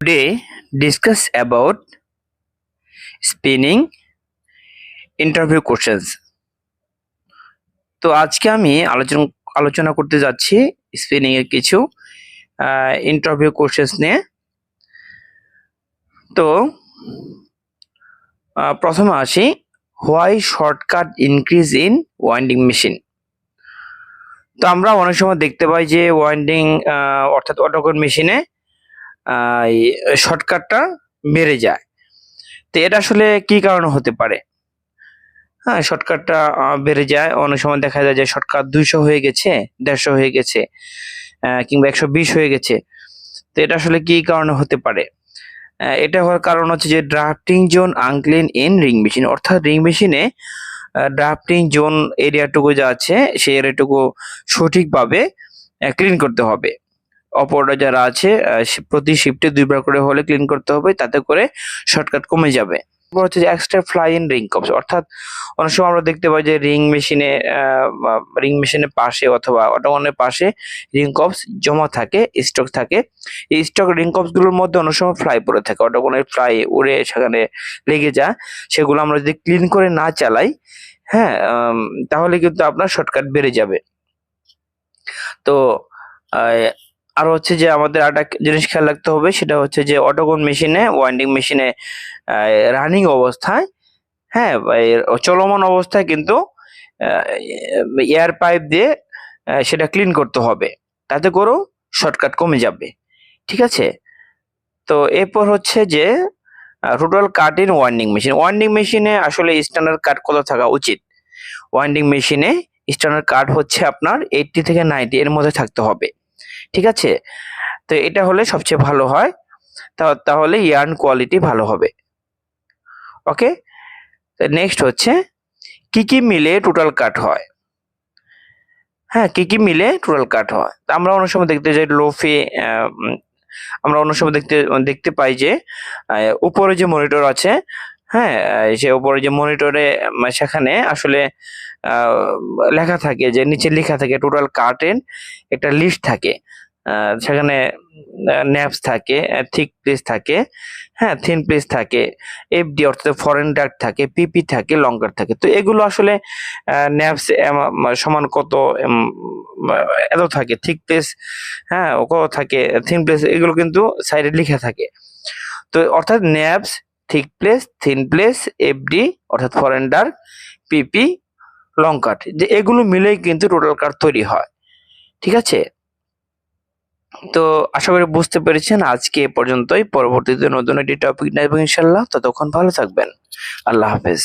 today discuss about spinning interview questions. তো আজকে আমি আলোচনা আলোচনা করতে যাচ্ছি স্পিনিং এর কিছু ইন্টারভিউ কোশ্চেন্স নিয়ে। তো প্রথমে আসি why shortcut increase in winding machine তো আমরা অনেক সময় দেখতে পাই যে ওয়াইন্ডিং অর্থাৎ অটোকন মেশিনে শর্টকাটটা বেড়ে যায়। তো এটা আসলে কি কারণে হতে পারে? হ্যাঁ শর্টকাটটা বেড়ে যায়। অনেক সময় দেখা যায় যে শর্টকাট দুইশো হয়ে গেছে, দেড়শো হয়ে গেছে কিংবা একশো বিশ হয়ে গেছে। তো এটা আসলে কি কারণে হতে পারে? এটা হওয়ার কারণ হচ্ছে যে drafting zone unclean in ring machine অর্থাৎ রিং মেশিনে ড্রাফটিং জোন এরিয়াটুকু যা আছে, সেই এরিয়াটুকু সঠিকভাবে ক্লিন করতে হবে। অপররা যারা আছে প্রতি শিফটে দুইবার করে হলে ক্লিন করতে হবে, তাতে করে শর্টকাট কমে যাবে। তারপর হচ্ছে যে extra fly in ring cops অর্থাৎ অনেক সময় আমরা দেখতে পাই যে রিং মেশিনে রিং মেশিনের পাশে অথবা অটোমনের পাশে রিং কপস জমা থাকে স্টক থাকে। এই স্টক রিং কপসগুলোর মধ্যে অনেক সময় ফ্লাই পড়ে থাকে অটোকনের ফ্লাই উড়ে সেখানে লেগে যায়। সেগুলো আমরা যদি ক্লিন করে না চালাই হ্যাঁ তাহলে কিন্তু আপনার শর্টকাট বেড়ে যাবে। তো আর হচ্ছে যে আমাদের একটা জিনিস খেয়াল রাখতে হবে, সেটা হচ্ছে যে অটোকন মেশিনে ওয়াইন্ডিং মেশিনে রানিং অবস্থায় হ্যাঁ চলমান অবস্থায় কিন্তু এয়ার পাইপ দিয়ে সেটা ক্লিন করতে হবে। তাতে করেও শর্টকাট কমে যাবে। ঠিক আছে? তো এরপর হচ্ছে যে total cut in winding machine winding মেশিনে আসলে স্ট্যান্ডার্ড কাট কত থাকা উচিত? ওয়াইন্ডিং মেশিনে স্ট্যান্ডার্ড কাট হচ্ছে আপনার এইটটি থেকে নাইনটি এর মধ্যে থাকতে হবে। ঠিক আছে? তো এটা হলে সবচেয়ে ভালো হয়। তাহলে ইয়ার্ন কোয়ালিটি ভালো হবে। ওকে নেক্সট হচ্ছে, কি কি মিলে টোটাল কাট হয়? হ্যাঁ কি কি মিলে টোটাল কাট হয়? আমরা অনেক সময় দেখতে যাই লোফে আমরা অনেক সময় দেখতে দেখতে পাই যে উপরে যে মনিটর আছে হ্যাঁ সে উপরে যে মনিটরে সেখানে আসলে লেখা থাকে যে নিচে লেখা থাকে টোটাল কার্টেন একটা লিস্ট থাকে। সেখানে ন্যাপস থাকে থিক প্লেস থাকে হ্যাঁ থিন প্লেস থাকে এফডি অর্থাৎ ফরেন ডাক্ট থাকে পিপি থাকে লঙ্কার থাকে। তো এগুলো আসলে ন্যাপস সমান কত এত থাকে থিক প্লেস হ্যাঁ কত থাকে থিন প্লেস এগুলো কিন্তু সাইডে লেখা থাকে। তো অর্থাৎ naps thick place thin place FD অর্থাৎ foreign dark PP long cut যে এগুলো মিলেই কিন্তু টোটাল কাট তৈরি হয়। ঠিক আছে? তো আশা করি বুঝতে পেরেছেন, আজকে এ পর্যন্তই। পরবর্তীতে নতুন একটি টপিক নেব ইনশাল্লাহ ততক্ষণ ভালো থাকবেন। আল্লাহ হাফেজ।